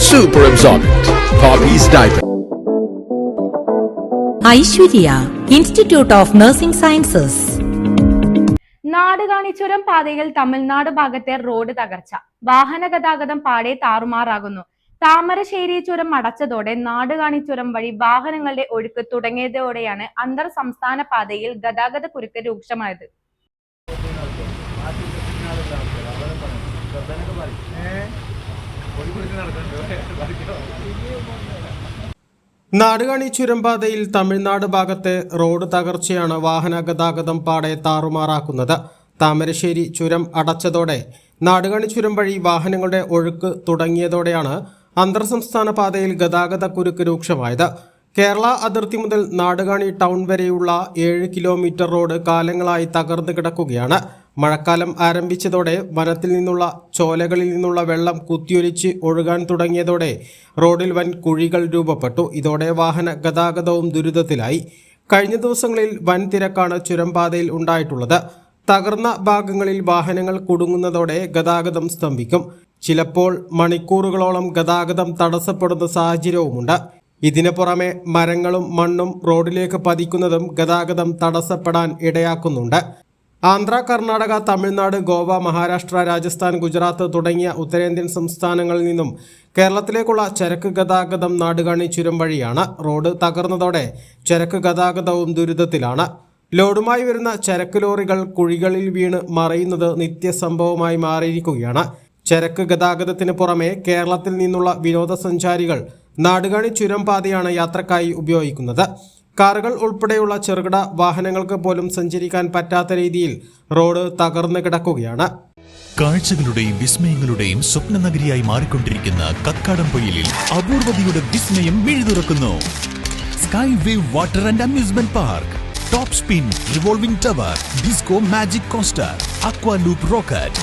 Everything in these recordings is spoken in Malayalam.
Super absorbent. Hobbies diaper. Aishwarya institute of nursing sciences നാടുകാണിച്ചുരം പാതയിൽ തമിഴ്നാട് ഭാഗത്തെ റോഡ് തകർച്ച വാഹന ഗതാഗതം പാടെ താറുമാറാകുന്നു താമരശ്ശേരി ചുരം അടച്ചതോടെ നാടുകാണിച്ചുരം വഴി വാഹനങ്ങളുടെ ഒഴുക്ക് തുടങ്ങിയതോടെയാണ് അന്തർ സംസ്ഥാന പാതയിൽ ഗതാഗത കുരുക്ക് രൂക്ഷമായത് നാടുകാണി ചുരംപാതയിൽ തമിഴ്നാട് ഭാഗത്തെ റോഡ് തകർച്ചയാണ് വാഹന ഗതാഗതം പാടെ താറുമാറാക്കുന്നത്. താമരശ്ശേരി ചുരം അടച്ചതോടെ നാടുകാണി ചുരം വഴി വാഹനങ്ങളുടെ ഒഴുക്ക് തുടങ്ങിയതോടെയാണ് അന്തർ സംസ്ഥാന പാതയിൽ ഗതാഗത കുരുക്ക് രൂക്ഷമായത്. കേരള അതിർത്തി മുതൽ നാടുകാണി ടൗൺ വരെയുള്ള ഏഴ് കിലോമീറ്റർ റോഡ് കാലങ്ങളായി തകർന്നു കിടക്കുകയാണ്. മഴക്കാലം ആരംഭിച്ചതോടെ വനത്തിൽ നിന്നുള്ള ചോലകളിൽ നിന്നുള്ള വെള്ളം കുത്തിയൊലിച്ച് ഒഴുകാൻ തുടങ്ങിയതോടെ റോഡിൽ വൻ കുഴികൾ രൂപപ്പെട്ടു. ഇതോടെ വാഹന ഗതാഗതവും ദുരിതത്തിലായി. കഴിഞ്ഞ ദിവസങ്ങളിൽ വൻ തിരക്കാണ് ചുരംപാതയിൽ ഉണ്ടായിട്ടുള്ളത്. തകർന്ന ഭാഗങ്ങളിൽ വാഹനങ്ങൾ കുടുങ്ങുന്നതോടെ ഗതാഗതം സ്തംഭിക്കും. ചിലപ്പോൾ മണിക്കൂറുകളോളം ഗതാഗതം തടസ്സപ്പെടുന്ന സാഹചര്യവുമുണ്ട്. ഇതിനു പുറമെ മരങ്ങളും മണ്ണും റോഡിലേക്ക് പതിക്കുന്നതും ഗതാഗതം തടസ്സപ്പെടാൻ ഇടയാക്കുന്നുണ്ട്. ആന്ധ്ര കർണാടക തമിഴ്നാട് ഗോവ മഹാരാഷ്ട്ര രാജസ്ഥാൻ ഗുജറാത്ത് തുടങ്ങിയ ഉത്തരേന്ത്യൻ സംസ്ഥാനങ്ങളിൽ നിന്നും കേരളത്തിലേക്കുള്ള ചരക്ക് ഗതാഗതം നാടുകാണി ചുരം വഴിയാണ് റോഡ് തകർന്നതോടെ ചരക്ക് ഗതാഗതവും ദുരിതത്തിലാണ്. ലോഡുമായി വരുന്ന ചരക്ക് ലോറികൾ കുഴികളിൽ വീണ് മറയുന്നത് നിത്യസംഭവമായി മാറിയിരിക്കുകയാണ്. ചരക്ക് ഗതാഗതത്തിന് പുറമെ കേരളത്തിൽ നിന്നുള്ള വിനോദസഞ്ചാരികൾ നാടുകാണി ചുരം പാതയാണ് യാത്രക്കായി ഉപയോഗിക്കുന്നത്. കാറുകൾ ഉൾപ്പെടെയുള്ള ചെറുകിട വാഹനങ്ങൾക്ക് പോലും സഞ്ചരിക്കാൻ പറ്റാത്ത രീതിയിൽ റോഡ് തകർന്നു കിടക്കുകയാണ്. കാഴ്ചകളുടെയും വിസ്മയങ്ങളുടെയും സ്വപ്ന നഗരിയായി മാറിക്കൊണ്ടിരിക്കുന്ന കക്കാടം പൊയിലിൽ അപൂർവതയുടെ വിസ്മയം മിഴുതുറക്കുന്നു sky wave water and amusement park top spin revolving tower disco magic coaster aqua loop rocket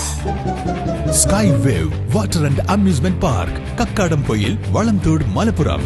Sky wave water and amusement park Kakkadampoyil Valamthodu Malappuram